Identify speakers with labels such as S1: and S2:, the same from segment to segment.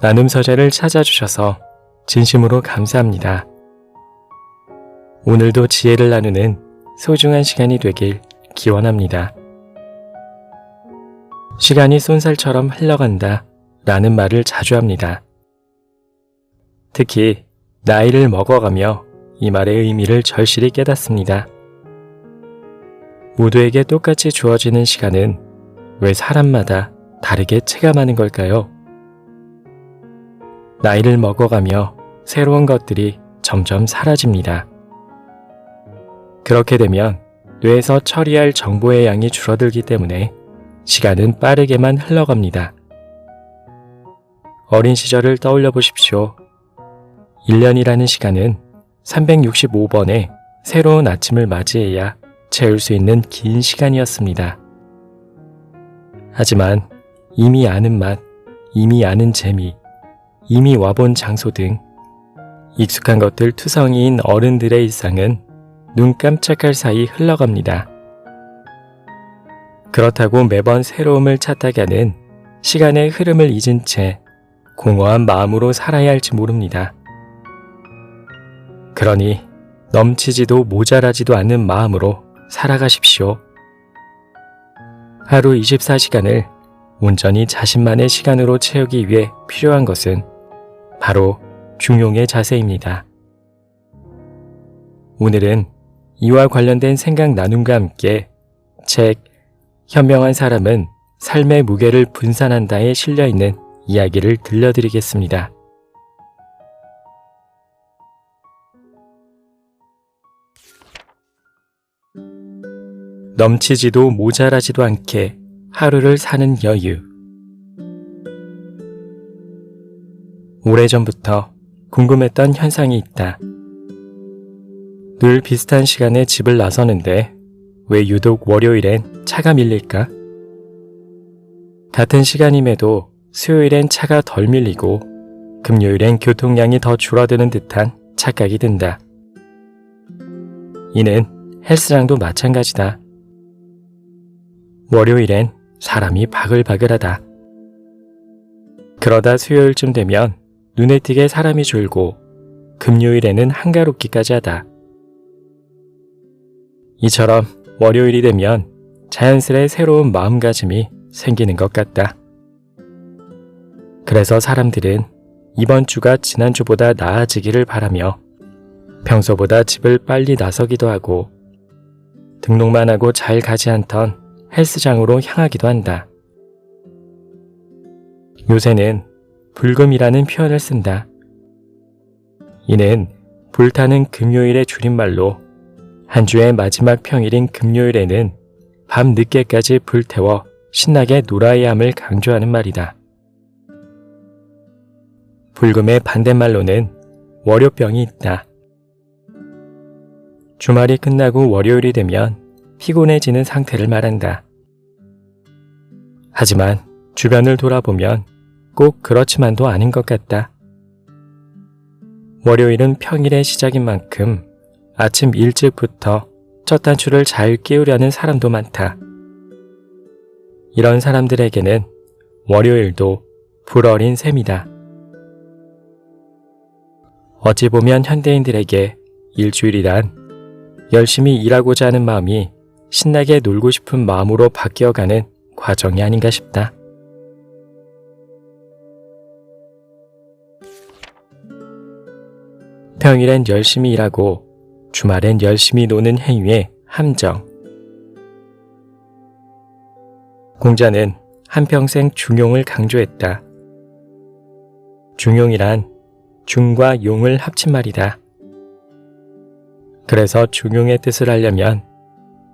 S1: 나눔 서재를 찾아주셔서 진심으로 감사합니다. 오늘도 지혜를 나누는 소중한 시간이 되길 기원합니다. 시간이 쏜살처럼 흘러간다 라는 말을 자주 합니다. 특히 나이를 먹어가며 이 말의 의미를 절실히 깨닫습니다. 모두에게 똑같이 주어지는 시간은 왜 사람마다 다르게 체감하는 걸까요? 나이를 먹어가며 새로운 것들이 점점 사라집니다. 그렇게 되면 뇌에서 처리할 정보의 양이 줄어들기 때문에 시간은 빠르게만 흘러갑니다. 어린 시절을 떠올려 보십시오. 1년이라는 시간은 365번의 새로운 아침을 맞이해야 채울 수 있는 긴 시간이었습니다. 하지만 이미 아는 맛, 이미 아는 재미, 이미 와본 장소 등 익숙한 것들 투성이인 어른들의 일상은 눈 깜짝할 사이 흘러갑니다. 그렇다고 매번 새로움을 찾다가는 시간의 흐름을 잊은 채 공허한 마음으로 살아야 할지 모릅니다. 그러니 넘치지도 모자라지도 않는 마음으로 살아가십시오. 하루 24시간을 온전히 자신만의 시간으로 채우기 위해 필요한 것은 바로 중용의 자세입니다. 오늘은 이와 관련된 생각 나눔과 함께 책 현명한 사람은 삶의 무게를 분산한다에 실려 있는 이야기를 들려드리겠습니다. 넘치지도 모자라지도 않게 하루를 사는 여유. 오래전부터 궁금했던 현상이 있다. 늘 비슷한 시간에 집을 나서는데 왜 유독 월요일엔 차가 밀릴까? 같은 시간임에도 수요일엔 차가 덜 밀리고 금요일엔 교통량이 더 줄어드는 듯한 착각이 든다. 이는 헬스장도 마찬가지다. 월요일엔 사람이 바글바글하다. 그러다 수요일쯤 되면 눈에 띄게 사람이 줄고 금요일에는 한가롭기까지 하다. 이처럼 월요일이 되면 자연스레 새로운 마음가짐이 생기는 것 같다. 그래서 사람들은 이번 주가 지난주보다 나아지기를 바라며 평소보다 집을 빨리 나서기도 하고 등록만 하고 잘 가지 않던 헬스장으로 향하기도 한다. 요새는 불금이라는 표현을 쓴다. 이는 불타는 금요일의 줄임말로 한 주의 마지막 평일인 금요일에는 밤 늦게까지 불태워 신나게 놀아야 함을 강조하는 말이다. 불금의 반대말로는 월요병이 있다. 주말이 끝나고 월요일이 되면 피곤해지는 상태를 말한다. 하지만 주변을 돌아보면 꼭 그렇지만도 않은 것 같다. 월요일은 평일의 시작인 만큼 아침 일찍부터 첫 단추를 잘 끼우려는 사람도 많다. 이런 사람들에게는 월요일도 불어린 셈이다. 어찌 보면 현대인들에게 일주일이란 열심히 일하고자 하는 마음이 신나게 놀고 싶은 마음으로 바뀌어가는 과정이 아닌가 싶다. 평일엔 열심히 일하고 주말엔 열심히 노는 행위의 함정. 공자는 한평생 중용을 강조했다. 중용이란 중과 용을 합친 말이다. 그래서 중용의 뜻을 알려면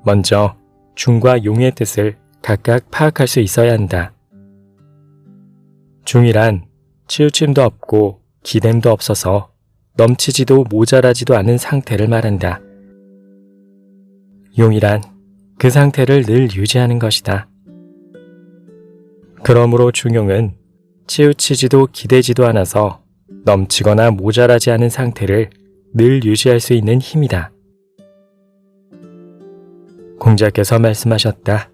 S1: 먼저 중과 용의 뜻을 각각 파악할 수 있어야 한다. 중이란 치우침도 없고 기댐도 없어서 넘치지도 모자라지도 않은 상태를 말한다. 용이란 그 상태를 늘 유지하는 것이다. 그러므로 중용은 치우치지도 기대지도 않아서 넘치거나 모자라지 않은 상태를 늘 유지할 수 있는 힘이다. 공자께서 말씀하셨다.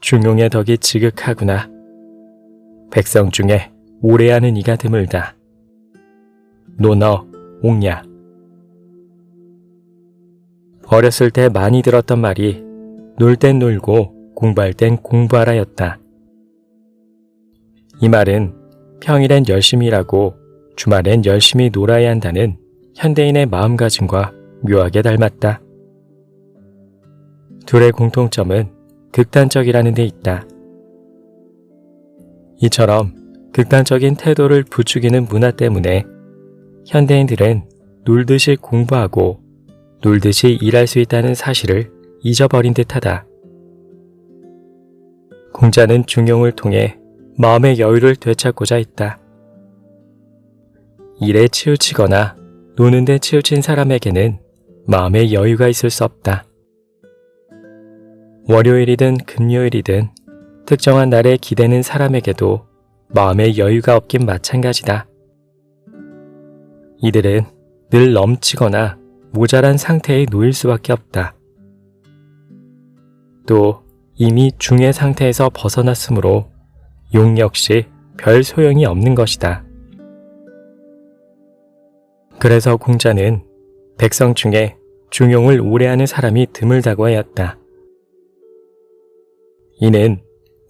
S1: 중용의 덕이 지극하구나. 백성 중에 오래 하는 이가 드물다. 논어, 옥냐. 어렸을 때 많이 들었던 말이 놀 땐 놀고 공부할 땐 공부하라였다. 이 말은 평일엔 열심히 일하고 주말엔 열심히 놀아야 한다는 현대인의 마음가짐과 묘하게 닮았다. 둘의 공통점은 극단적이라는 데 있다. 이처럼 극단적인 태도를 부추기는 문화 때문에 현대인들은 놀듯이 공부하고 놀듯이 일할 수 있다는 사실을 잊어버린 듯하다. 공자는 중용을 통해 마음의 여유를 되찾고자 했다. 일에 치우치거나 노는데 치우친 사람에게는 마음의 여유가 있을 수 없다. 월요일이든 금요일이든 특정한 날에 기대는 사람에게도 마음의 여유가 없긴 마찬가지다. 이들은 늘 넘치거나 모자란 상태에 놓일 수밖에 없다. 또 이미 중의 상태에서 벗어났으므로 용 역시 별 소용이 없는 것이다. 그래서 공자는 백성 중에 중용을 오래 하는 사람이 드물다고 하였다. 이는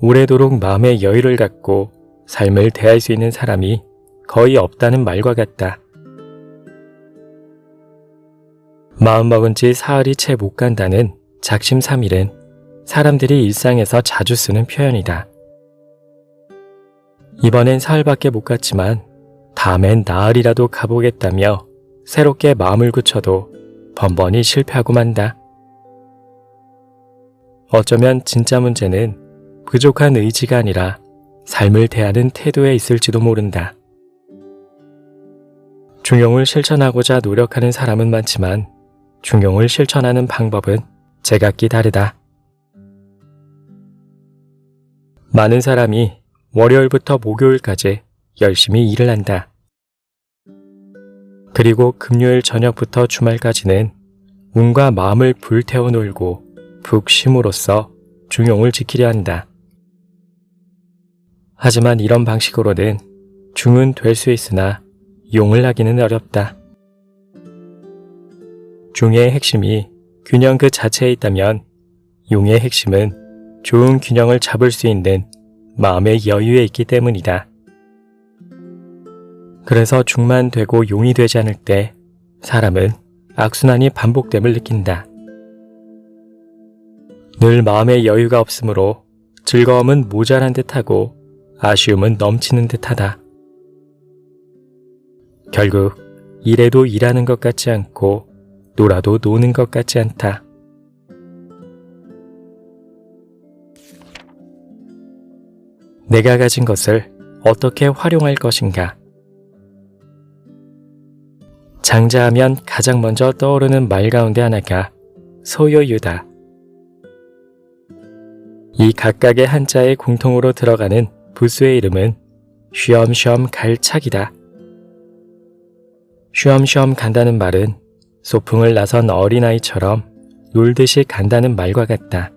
S1: 오래도록 마음의 여유를 갖고 삶을 대할 수 있는 사람이 거의 없다는 말과 같다. 마음먹은 지 사흘이 채 못 간다는 작심삼일은 사람들이 일상에서 자주 쓰는 표현이다. 이번엔 사흘밖에 못 갔지만 다음엔 나흘이라도 가보겠다며 새롭게 마음을 굳혀도 번번이 실패하고 만다. 어쩌면 진짜 문제는 부족한 의지가 아니라 삶을 대하는 태도에 있을지도 모른다. 중용을 실천하고자 노력하는 사람은 많지만 중용을 실천하는 방법은 제각기 다르다. 많은 사람이 월요일부터 목요일까지 열심히 일을 한다. 그리고 금요일 저녁부터 주말까지는 운과 마음을 불태워 놀고 푹 쉼으로써 중용을 지키려 한다. 하지만 이런 방식으로는 중은 될 수 있으나 용을 하기는 어렵다. 중의 핵심이 균형 그 자체에 있다면 용의 핵심은 좋은 균형을 잡을 수 있는 마음의 여유에 있기 때문이다. 그래서 중만 되고 용이 되지 않을 때 사람은 악순환이 반복됨을 느낀다. 늘 마음의 여유가 없으므로 즐거움은 모자란 듯하고 아쉬움은 넘치는 듯하다. 결국 일해도 일하는 것 같지 않고 놀아도 노는 것 같지 않다. 내가 가진 것을 어떻게 활용할 것인가? 장자하면 가장 먼저 떠오르는 말 가운데 하나가 소요유다. 이 각각의 한자에 공통으로 들어가는 부수의 이름은 쉬엄쉬엄 갈착이다. 쉬엄쉬엄 간다는 말은 소풍을 나선 어린아이처럼 놀듯이 간다는 말과 같다.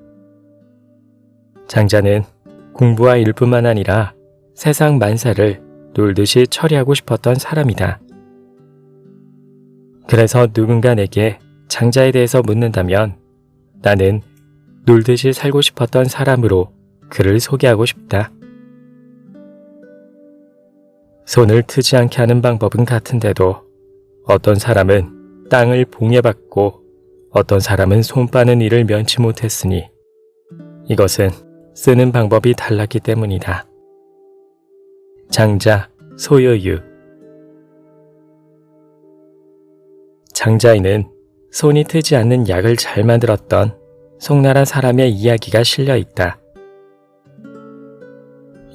S1: 장자는 공부와 일뿐만 아니라 세상 만사를 놀듯이 처리하고 싶었던 사람이다. 그래서 누군가 내게 장자에 대해서 묻는다면 나는 놀듯이 살고 싶었던 사람으로 그를 소개하고 싶다. 손을 트지 않게 하는 방법은 같은데도 어떤 사람은 땅을 봉해받고 어떤 사람은 손 빠는 일을 면치 못했으니 이것은 쓰는 방법이 달랐기 때문이다. 장자, 소요유 장자에는 손이 트지 않는 약을 잘 만들었던 송나라 사람의 이야기가 실려 있다.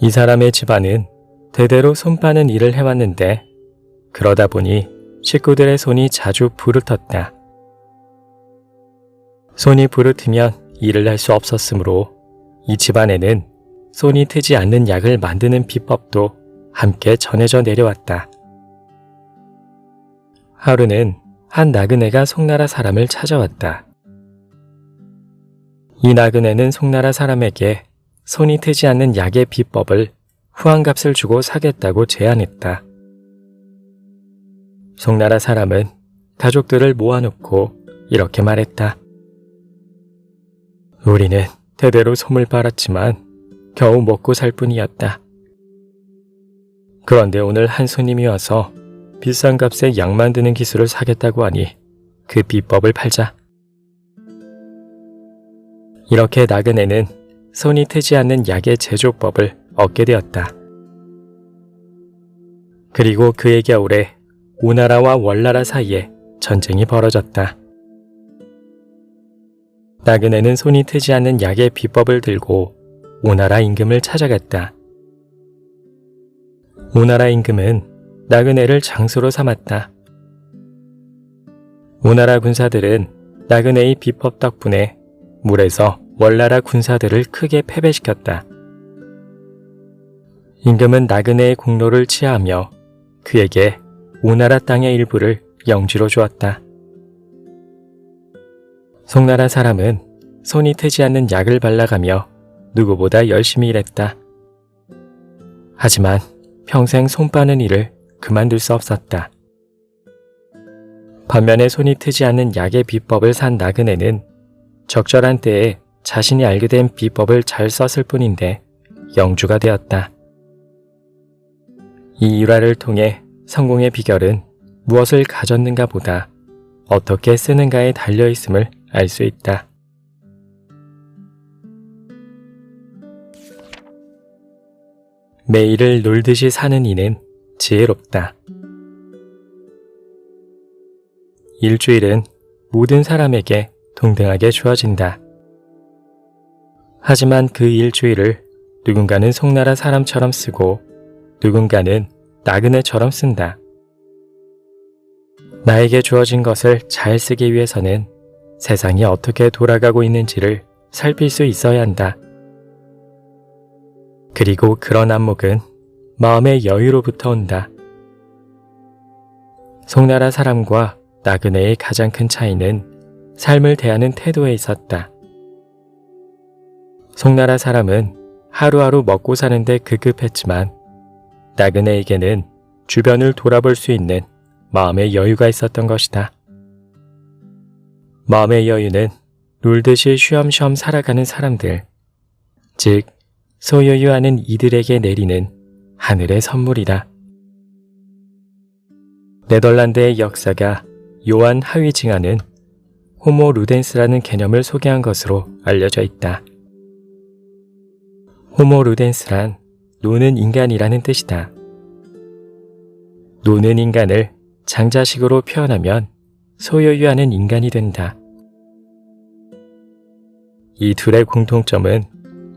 S1: 이 사람의 집안은 대대로 손 빠는 일을 해왔는데 그러다 보니 식구들의 손이 자주 부르텄다. 손이 부르트면 일을 할 수 없었으므로 이 집안에는 손이 트지 않는 약을 만드는 비법도 함께 전해져 내려왔다. 하루는 한 나그네가 송나라 사람을 찾아왔다. 이 나그네는 송나라 사람에게 손이 트지 않는 약의 비법을 후한값을 주고 사겠다고 제안했다. 송나라 사람은 가족들을 모아놓고 이렇게 말했다. 우리는 대대로 솜을 빨았지만 겨우 먹고 살 뿐이었다. 그런데 오늘 한 손님이 와서 비싼 값에 약 만드는 기술을 사겠다고 하니 그 비법을 팔자. 이렇게 나그네는 손이 트지 않는 약의 제조법을 얻게 되었다. 그리고 그의 겨울에 오나라와 월나라 사이에 전쟁이 벌어졌다. 나그네는 손이 트지 않는 약의 비법을 들고 오나라 임금을 찾아갔다. 오나라 임금은 나그네를 장수로 삼았다. 오나라 군사들은 나그네의 비법 덕분에 물에서 월나라 군사들을 크게 패배시켰다. 임금은 나그네의 공로를 치하하며 그에게 오나라 땅의 일부를 영지로 주었다. 송나라 사람은 손이 트지 않는 약을 발라가며 누구보다 열심히 일했다. 하지만 평생 손 빠는 일을 그만둘 수 없었다. 반면에 손이 트지 않는 약의 비법을 산 나그네는 적절한 때에 자신이 알게 된 비법을 잘 썼을 뿐인데 영주가 되었다. 이 일화를 통해 성공의 비결은 무엇을 가졌는가 보다 어떻게 쓰는가에 달려 있음을 알 수 있다. 매일을 놀듯이 사는 이는 지혜롭다. 일주일은 모든 사람에게 동등하게 주어진다. 하지만 그 일주일을 누군가는 송나라 사람처럼 쓰고 누군가는 나그네처럼 쓴다. 나에게 주어진 것을 잘 쓰기 위해서는 세상이 어떻게 돌아가고 있는지를 살필 수 있어야 한다. 그리고 그런 안목은 마음의 여유로부터 온다. 송나라 사람과 나그네의 가장 큰 차이는 삶을 대하는 태도에 있었다. 송나라 사람은 하루하루 먹고 사는데 급급했지만 나그네에게는 주변을 돌아볼 수 있는 마음의 여유가 있었던 것이다. 마음의 여유는 놀듯이 쉬엄쉬엄 살아가는 사람들, 즉 소유유하는 이들에게 내리는 하늘의 선물이다. 네덜란드의 역사가 요한 하위징하는 호모 루덴스라는 개념을 소개한 것으로 알려져 있다. 호모 루덴스란 노는 인간이라는 뜻이다. 노는 인간을 장자식으로 표현하면 소유유하는 인간이 된다. 이 둘의 공통점은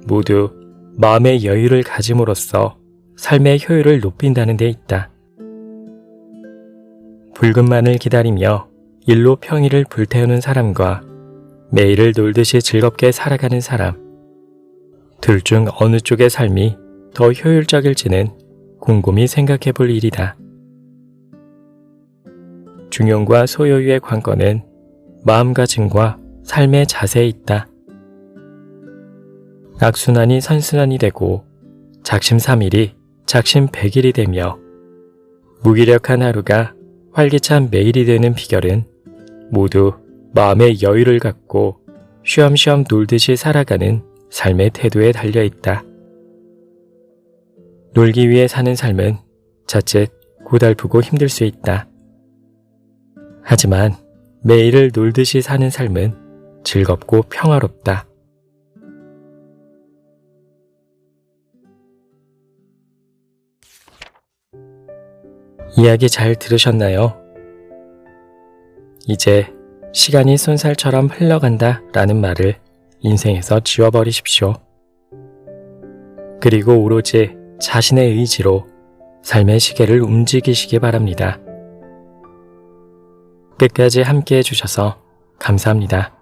S1: 모두 마음의 여유를 가짐으로써 삶의 효율을 높인다는 데 있다. 붉은만을 기다리며 일로 평일을 불태우는 사람과 매일을 놀듯이 즐겁게 살아가는 사람. 둘 중 어느 쪽의 삶이 더 효율적일지는 곰곰이 생각해 볼 일이다. 중용과 소유의 관건은 마음가짐과 삶의 자세에 있다. 악순환이 선순환이 되고 작심삼일이 작심백일이 되며 무기력한 하루가 활기찬 매일이 되는 비결은 모두 마음의 여유를 갖고 쉬엄쉬엄 놀듯이 살아가는 삶의 태도에 달려 있다. 놀기 위해 사는 삶은 자칫 고달프고 힘들 수 있다. 하지만 매일을 놀듯이 사는 삶은 즐겁고 평화롭다. 이야기 잘 들으셨나요? 이제 시간이 쏜살처럼 흘러간다 라는 말을 인생에서 지워버리십시오. 그리고 오로지 자신의 의지로 삶의 시계를 움직이시기 바랍니다. 끝까지 함께 해주셔서 감사합니다.